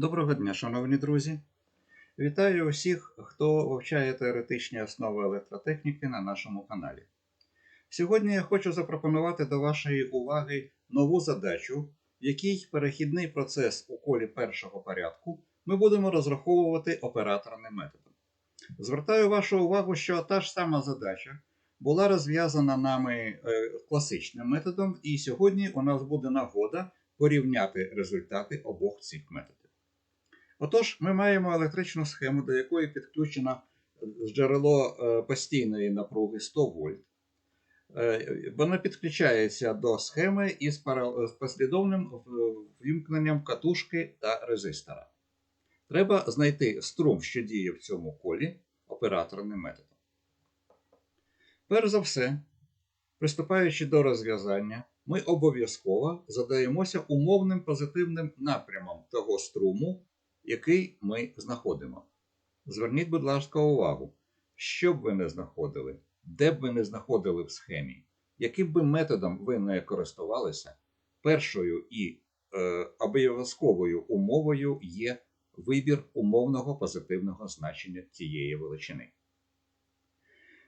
Доброго дня, шановні друзі! Вітаю усіх, хто вивчає теоретичні основи електротехніки на нашому каналі. Сьогодні я хочу запропонувати до вашої уваги нову задачу, в якій перехідний процес у колі першого порядку ми будемо розраховувати операторним методом. Звертаю вашу увагу, що та ж сама задача була розв'язана нами е, класичним методом, і сьогодні у нас буде нагода порівняти результати обох цих методів. Отож, ми маємо електричну схему, до якої підключено джерело е, постійної напруги 100 вольт. Е, Вона підключається до схеми із послідовним в- вімкненням катушки та резистора. Треба знайти струм, що діє в цьому колі операторним методом. Перш за все, приступаючи до розв'язання, ми обов'язково задаємося умовним позитивним напрямом того струму, який ми знаходимо. Зверніть, будь ласка, увагу, що б ви не знаходили, де б ви не знаходили в схемі, яким би методом ви не користувалися, першою і е, обов'язковою умовою є вибір умовного позитивного значення цієї величини.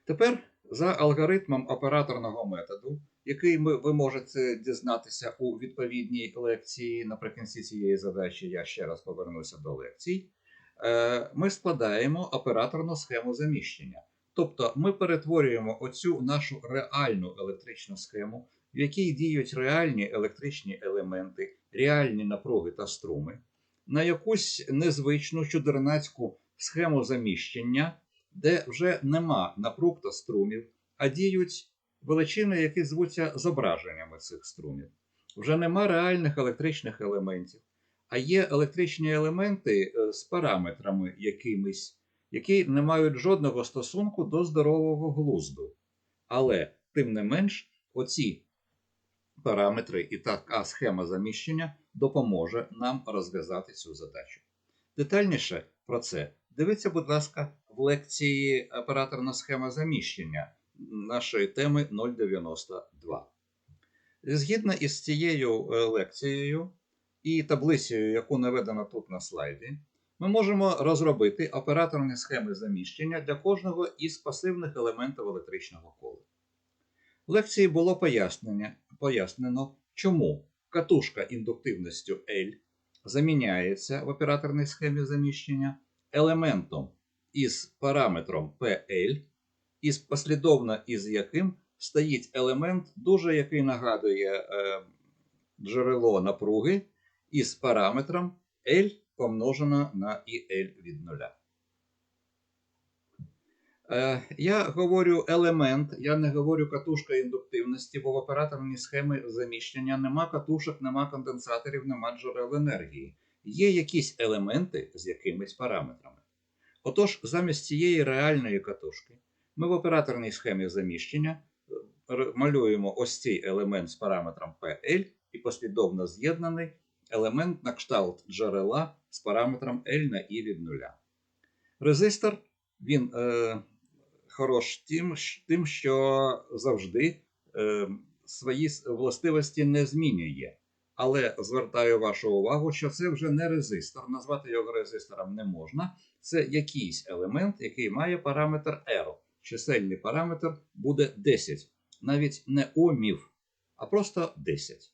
Тепер за алгоритмом операторного методу, який ми, ви можете дізнатися у відповідній лекції наприкінці цієї задачі, я ще раз повернуся до лекцій, е, ми складаємо операторну схему заміщення. Тобто ми перетворюємо оцю нашу реальну електричну схему, в якій діють реальні електричні елементи, реальні напруги та струми, на якусь незвичну чудернацьку схему заміщення, де вже нема напруг та струмів, а діють величини, які звуться зображеннями цих струмів. Вже нема реальних електричних елементів, а є електричні елементи е, з параметрами якимись, які не мають жодного стосунку до здорового глузду. Але, тим не менш, оці параметри і така схема заміщення допоможе нам розв'язати цю задачу. Детальніше про це дивіться, будь ласка, в лекції операторна схема заміщення нашої теми 092. Згідно із цією е, лекцією і таблицею, яку наведено тут на слайді, ми можемо розробити операторні схеми заміщення для кожного із пасивних елементів електричного кола. В лекції було пояснено, чому катушка індуктивністю L заміняється в операторній схемі заміщення елементом із параметром PL, із послідовно із яким стоїть елемент, дуже який нагадує е, джерело напруги із параметром L помножено на IL від нуля. Е, я говорю елемент, я не говорю катушка індуктивності, бо в операторній схемі заміщення нема катушок, нема конденсаторів, нема джерел енергії. Є якісь елементи з якимись параметрами. Отож, замість цієї реальної катушки ми в операторній схемі заміщення е, малюємо ось цей елемент з параметром PL і послідовно з'єднаний елемент на кшталт джерела з параметром L на I від нуля. Резистор він е, хорош тим, тим, що завжди е, свої властивості не змінює. Але звертаю вашу увагу, що це вже не резистор. Назвати його резистором не можна. Це якийсь елемент, який має параметр R. Чисельний параметр буде 10. Навіть не омів, а просто 10.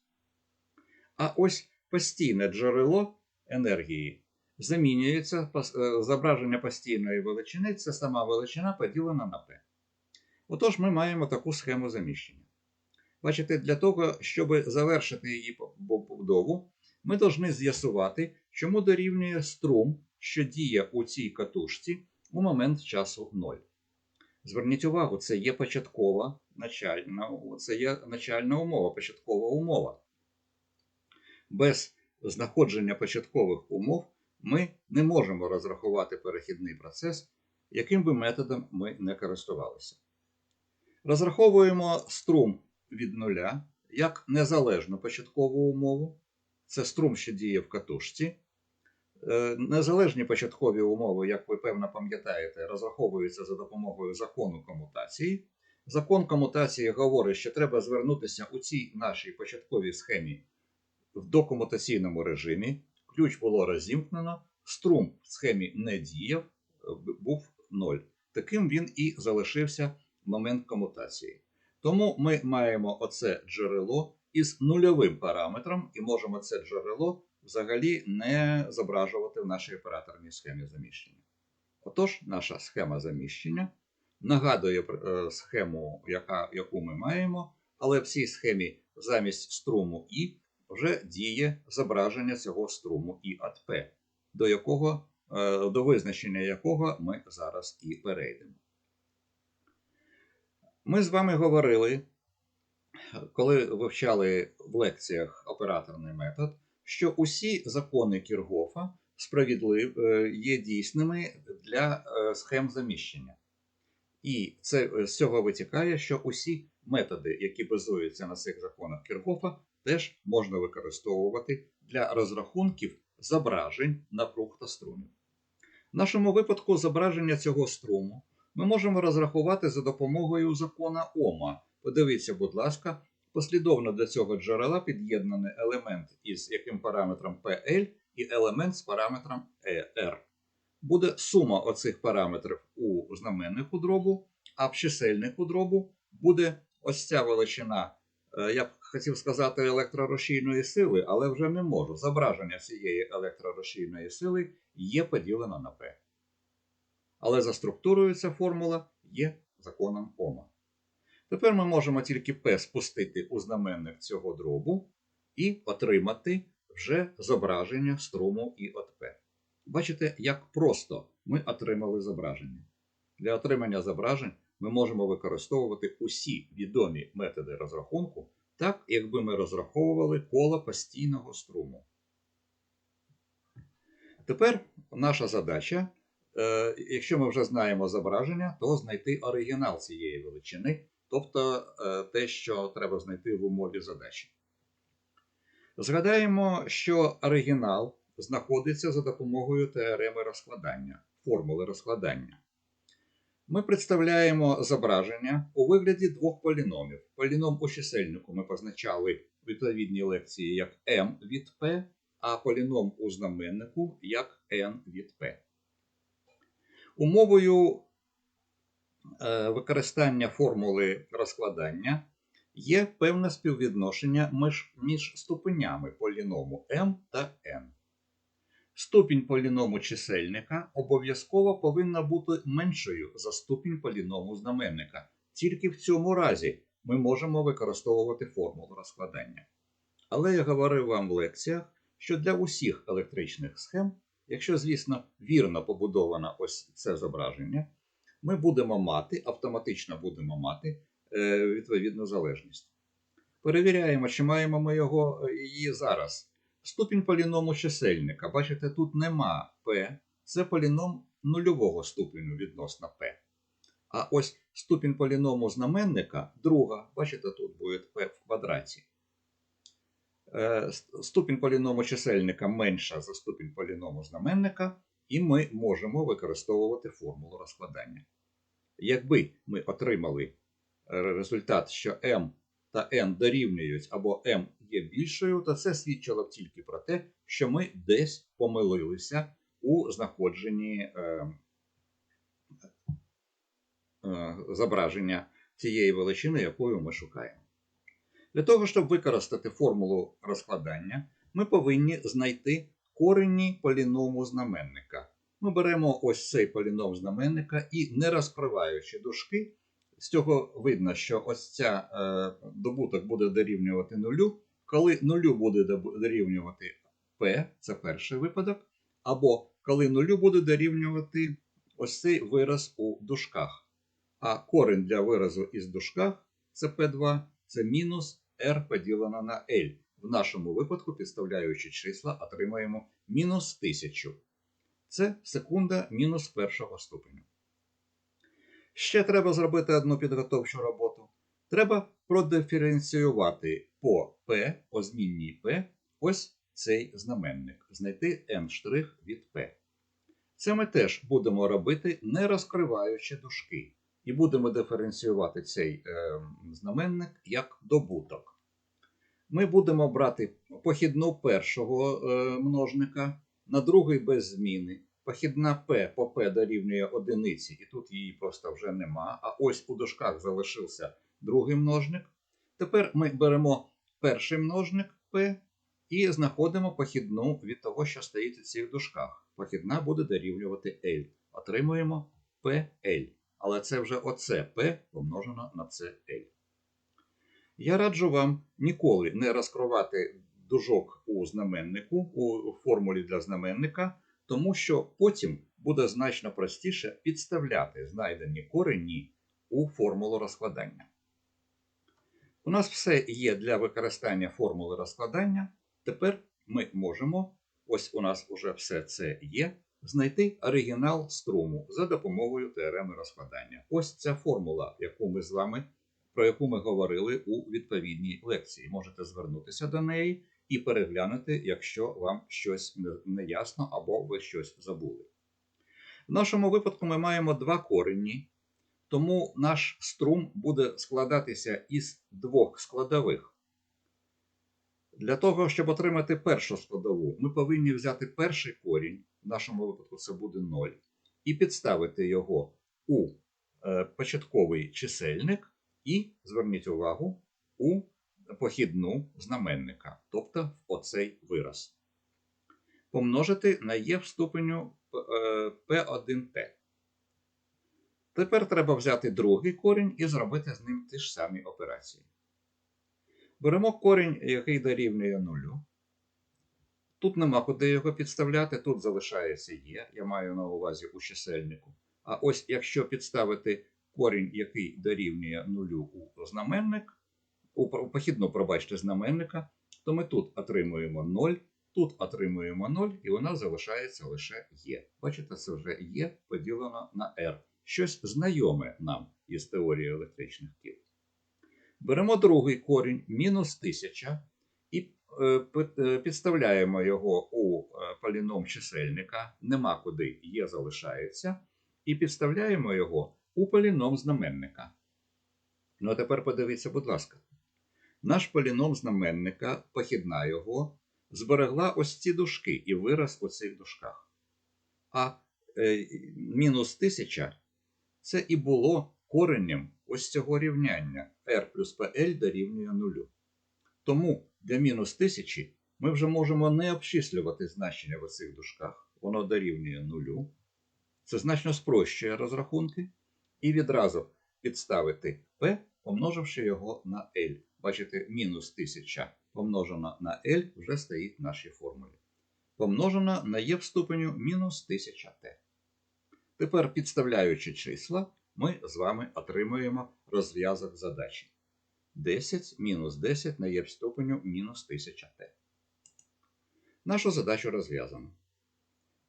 А ось постійне джерело енергії замінюється е, зображення постійної величини це сама величина поділена на p. Отож, ми маємо таку схему заміщення. Бачите, для того, щоб завершити її по- побудову, ми повинні з'ясувати, чому дорівнює струм, що діє у цій катушці у момент часу 0. Зверніть увагу, це є початкова начальна, це є начальна умова, початкова умова. Без знаходження початкових умов ми не можемо розрахувати перехідний процес, яким би методом ми не користувалися. Розраховуємо струм від нуля як незалежну початкову умову. Це струм, що діє в катушці. Е, Незалежні початкові умови, як ви певно пам'ятаєте, розраховуються за допомогою закону комутації. Закон комутації говорить, що треба звернутися у цій нашій початковій схемі в докомутаційному режимі, ключ було розімкнено, струм в схемі не діяв, е, був 0. Таким він і залишився в момент комутації. Тому ми маємо оце джерело із нульовим параметром і можемо це джерело взагалі не зображувати в нашій операторній схемі заміщення. Отож, наша схема заміщення нагадує е, схему, яка, яку ми маємо, але в цій схемі замість струму І вже діє зображення цього струму І от П, до, якого, е, до визначення якого ми зараз і перейдемо. Ми з вами говорили, коли вивчали в лекціях операторний метод, що усі закони Кіргофа справедлив, е, є дійсними для е, схем заміщення. І це е, з цього витікає, що усі методи, які базуються на цих законах Кіргофа, теж можна використовувати для розрахунків зображень напруг та струмів. В нашому випадку зображення цього струму ми можемо розрахувати за допомогою закона Ома. Подивіться, будь ласка, послідовно до цього джерела під'єднаний елемент із яким параметром PL і елемент з параметром ER. Буде сума оцих параметрів у знаменнику дробу, а в чисельнику дробу буде ось ця величина, е, я б хотів сказати, електророшійної сили, але вже не можу. Зображення цієї електророшійної сили є поділено на P. Але за структурою ця формула є законом Ома. Тепер ми можемо тільки P спустити у знаменник цього дробу і отримати вже зображення струму І от P. Бачите, як просто ми отримали зображення. Для отримання зображень ми можемо використовувати усі відомі методи розрахунку, так, якби ми розраховували коло постійного струму. Тепер наша задача, е, якщо ми вже знаємо зображення, то знайти оригінал цієї величини, тобто е, те, що треба знайти в умові задачі. Згадаємо, що оригінал знаходиться за допомогою теореми розкладання, формули розкладання. Ми представляємо зображення у вигляді двох поліномів. Поліном у чисельнику ми позначали в відповідній лекції як m від p, а поліном у знаменнику як n від p. Умовою використання формули розкладання є певне співвідношення між, між ступенями поліному m та n. Ступінь поліному чисельника обов'язково повинна бути меншою за ступінь поліному знаменника. Тільки в цьому разі ми можемо використовувати формулу розкладання. Але я говорив вам в лекціях, що для усіх електричних схем, якщо, звісно, вірно побудовано ось це зображення, ми будемо мати, автоматично будемо мати е, відповідну залежність. Перевіряємо, чи маємо ми його, е, її зараз. Ступінь поліному чисельника. Бачите, тут нема P, це поліном нульового ступеню відносно P. А ось ступінь поліному знаменника друга, бачите, тут буде P в квадраті. Е, Ступінь поліному чисельника менша за ступінь поліному знаменника, і ми можемо використовувати формулу розкладання. Якби ми отримали е, результат, що m та n дорівнюють або m є більшою, то це свідчило б тільки про те, що ми десь помилилися у знаходженні е, е, зображення цієї величини, якою ми шукаємо. Для того, щоб використати формулу розкладання, ми повинні знайти корені поліному знаменника. Ми беремо ось цей поліном знаменника і, не розкриваючи дужки, з цього видно, що ось ця е, добуток буде дорівнювати нулю. Коли нулю буде дорівнювати P, це перший випадок, або коли нулю буде дорівнювати ось цей вираз у дужках. А корень для виразу із дужках це P2, це мінус R поділено на L. В нашому випадку, підставляючи числа, отримаємо мінус 1000. Це секунда мінус першого ступеню. Ще треба зробити одну підготовчу роботу. Треба продиференціювати по P, по змінній P, ось цей знаменник, знайти n' від P. Це ми теж будемо робити, не розкриваючи дужки. І будемо диференціювати цей е, знаменник як добуток. Ми будемо брати похідну першого е, множника на другий без зміни. Похідна p по p дорівнює одиниці, і тут її просто вже нема. А ось у дужках залишився другий множник. Тепер ми беремо перший множник p і знаходимо похідну від того, що стоїть у цих дужках. Похідна буде дорівнювати L. Отримуємо PL. Але це вже оце P помножено на це L. Я раджу вам ніколи не розкривати дужок у знаменнику, у формулі для знаменника, тому що потім буде значно простіше підставляти знайдені корені у формулу розкладання. У нас все є для використання формули розкладання. Тепер ми можемо, ось у нас вже все це є, знайти оригінал струму за допомогою теореми розкладання. Ось ця формула, яку ми з вами, про яку ми говорили у відповідній лекції. Можете звернутися до неї і переглянути, якщо вам щось не- ясно або ви щось забули. В нашому випадку ми маємо два корені, тому наш струм буде складатися із двох складових. Для того, щоб отримати першу складову, ми повинні взяти перший корінь, в нашому випадку це буде 0, і підставити його у е, початковий чисельник, і, зверніть увагу, у похідну знаменника, тобто в оцей вираз. Помножити на є в ступеню е, P1T. Тепер треба взяти другий корінь і зробити з ним ті ж самі операції. Беремо корінь, який дорівнює нулю. Тут нема куди його підставляти, тут залишається є, я маю на увазі у чисельнику. А ось якщо підставити корінь, який дорівнює нулю у знаменник, у похідну, пробачте, знаменника, то ми тут отримуємо 0, тут отримуємо 0, і вона залишається лише є. Бачите, це вже є поділено на r. Щось знайоме нам із теорії електричних кіл. Беремо другий корінь мінус 1000 і е, е, підставляємо його у е, поліном чисельника, нема куди є залишається, і підставляємо його у поліном знаменника. Ну а тепер подивіться, будь ласка. Наш поліном знаменника, похідна його, зберегла ось ці дужки і вираз у цих дужках. А е, мінус 1000 це і було коренем ось цього рівняння r плюс pl дорівнює нулю. Тому для мінус 1000 ми вже можемо не обчислювати значення в цих дужках, воно дорівнює нулю. Це значно спрощує розрахунки. І відразу підставити p, помноживши його на L. Бачите, мінус 1000 помножено на L вже стоїть в нашій формулі. Помножено на є в ступеню мінус 1000t. Тепер, підставляючи числа, ми з вами отримуємо розв'язок задачі. 10 мінус 10 на є в ступеню мінус 1000t. Нашу задачу розв'язано.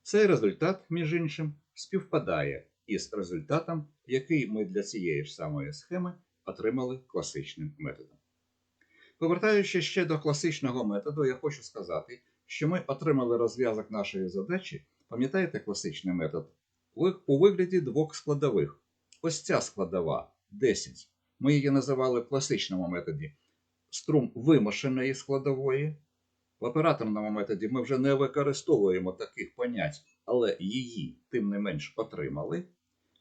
Цей результат, між іншим, співпадає із результатом, який ми для цієї ж самої схеми отримали класичним методом. Повертаючись ще до класичного методу, я хочу сказати, що ми отримали розв'язок нашої задачі, пам'ятаєте класичний метод, у вигляді двох складових. Ось ця складова 10. Ми її називали в класичному методі струм вимушеної складової. В операторному методі ми вже не використовуємо таких понять, але її, тим не менш, отримали.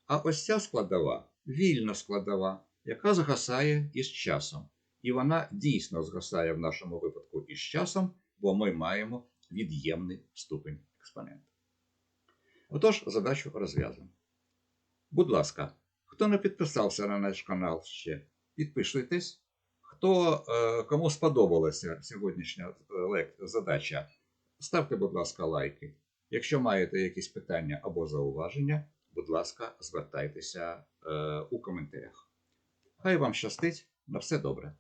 А ось ця складова вільна складова, яка згасає із часом. І вона дійсно згасає в нашому випадку із часом, бо ми маємо від'ємний ступень експонента. Отож, задачу розв'язано. Будь ласка, хто не підписався на наш канал ще, підписуйтесь. Хто е, кому сподобалася сьогоднішня е, задача, ставте, будь ласка, лайки. Якщо маєте якісь питання або зауваження, будь ласка, звертайтеся е, у коментарях. Хай вам щастить, на все добре.